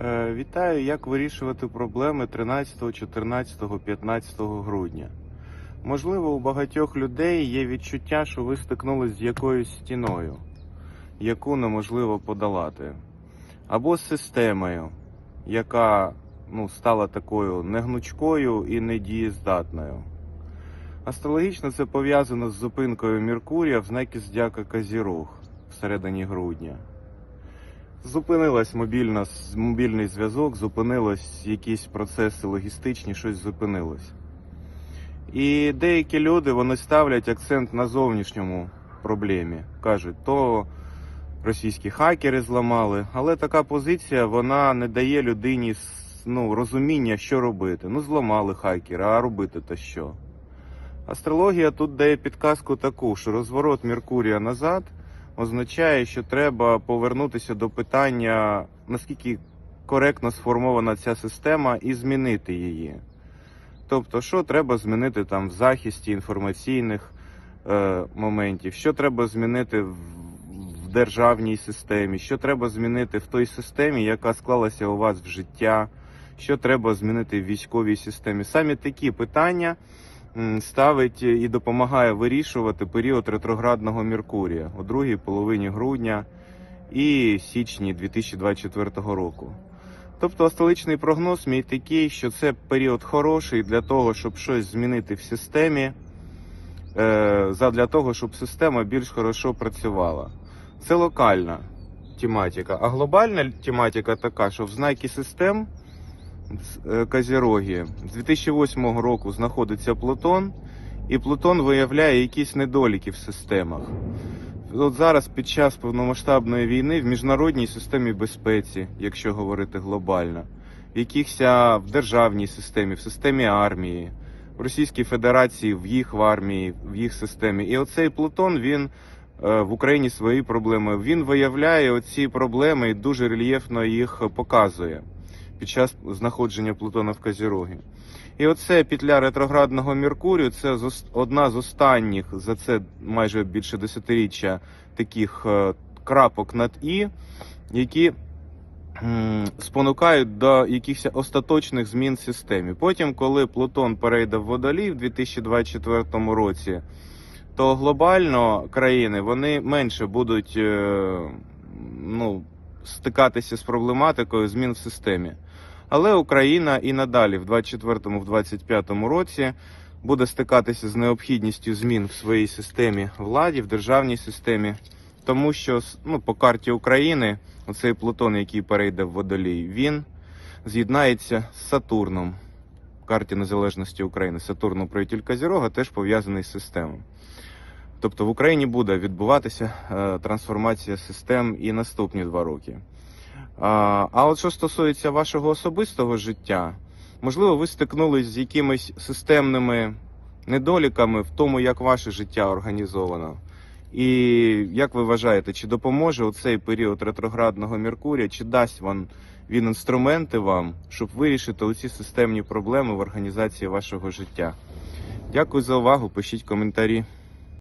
Е, Вітаю, як вирішувати проблеми 13, 14, 15 грудня. Можливо, у багатьох людей є відчуття, що ви стикнулись з якоюсь стіною, яку неможливо подолати, або з системою, яка ну, стала такою негнучкою і недієздатною. Астрологічно це пов'язано з зупинкою Меркурія в знакі Здяка Казірог всередині грудня. Зупинилась мобільна, мобільний зв'язок, зупинилось якісь процеси логістичні, щось зупинилось. І деякі люди вони ставлять акцент на зовнішньому проблемі. Кажуть, то російські хакери зламали, але така позиція вона не дає людині ну, розуміння, що робити. Ну, зламали хакери, а робити то що? Астрологія тут дає підказку таку, що розворот Меркурія назад означає, що треба повернутися до питання, наскільки коректно сформована ця система, і змінити її. Тобто, що треба змінити там в захисті інформаційних е, моментів, що треба змінити в, в державній системі, що треба змінити в той системі, яка склалася у вас в життя, що треба змінити в військовій системі. Самі такі питання ставить і допомагає вирішувати період ретроградного Меркурія у другій половині грудня і січні 2024 року. Тобто столичний прогноз мій такий, що це період хороший для того, щоб щось змінити в системі, е, задля того, щоб система більш хорошо працювала. Це локальна тематика. А глобальна тематика така, що в знакі систем е, з 2008 року знаходиться Плутон, і Плутон виявляє якісь недоліки в системах. От зараз під час повномасштабної війни в міжнародній системі безпеці, якщо говорити глобально, в якихось в державній системі, в системі армії, в Російській Федерації, в їх в армії, в їх системі. І оцей Плутон він е, в Україні свої проблеми. Він виявляє оці проблеми і дуже рельєфно їх показує під час знаходження Плутона в Козірогі. І оце петля ретроградного Меркурію це одна з останніх за це майже більше десятиріччя таких е, крапок над і, які спонукають до якихось остаточних змін в системі. Потім, коли Плутон перейде в водолій в 2024 році, то глобально країни вони менше будуть е, ну, стикатися з проблематикою змін в системі. Але Україна і надалі, в 2024-2025 році, буде стикатися з необхідністю змін в своїй системі владі, в державній системі, тому що ну, по карті України оцей Плутон, який перейде в водолій, він з'єднається з Сатурном. В карті незалежності України Сатурн управитель Козірога теж пов'язаний з системою. Тобто в Україні буде відбуватися е, трансформація систем і наступні два роки. А, от що стосується вашого особистого життя, можливо, ви стикнулись з якимись системними недоліками в тому, як ваше життя організовано. І як ви вважаєте, чи допоможе у цей період ретроградного Меркурія, чи дасть вам він інструменти вам, щоб вирішити оці системні проблеми в організації вашого життя? Дякую за увагу. Пишіть коментарі.